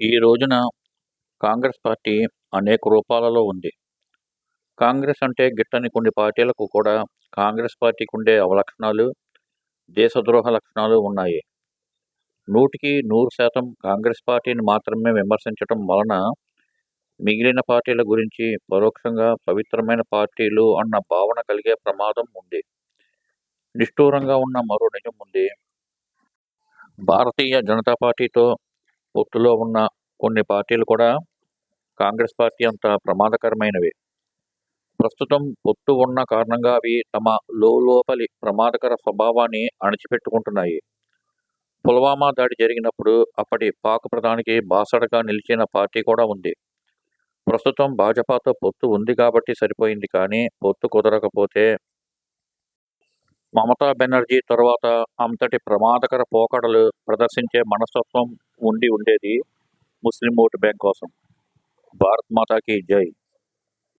ఈ రోజున కాంగ్రెస్ పార్టీ అనేక రూపాలలో ఉంది. కాంగ్రెస్ అంటే గిట్టని కొన్ని పార్టీలకు కూడా కాంగ్రెస్ పార్టీకి ఉండే అవలక్షణాలు దేశద్రోహ లక్షణాలు ఉన్నాయి. నూటికి నూరు శాతం కాంగ్రెస్ పార్టీని మాత్రమే విమర్శించటం వలన మిగిలిన పార్టీల గురించి పరోక్షంగా పవిత్రమైన పార్టీలు అన్న భావన కలిగే ప్రమాదం ఉంది. నిష్ఠూరంగా ఉన్న మరో నిజం ఉంది. భారతీయ జనతా పార్టీతో పొత్తులో ఉన్న కొన్ని పార్టీలు కూడా కాంగ్రెస్ పార్టీ అంత ప్రమాదకరమైనవి. ప్రస్తుతం పొత్తు ఉన్న కారణంగా అవి తమ లోపలి ప్రమాదకర స్వభావాన్ని అణచిపెట్టుకుంటున్నాయి. పుల్వామా దాడి జరిగినప్పుడు అప్పటి పాక్ ప్రధానికి బాసడగా నిలిచిన పార్టీ కూడా ఉంది. ప్రస్తుతం భాజపాతో పొత్తు ఉంది కాబట్టి సరిపోయింది కానీ పొత్తు కుదరకపోతే మమతా బెనర్జీ తర్వాత అంతటి ప్రమాదకర పోకడలు ప్రదర్శించే మనస్తత్వం ఉండి ఉండేది ముస్లిం ఓటు బ్యాంక్ కోసం. భారత్ మాతాకి జై.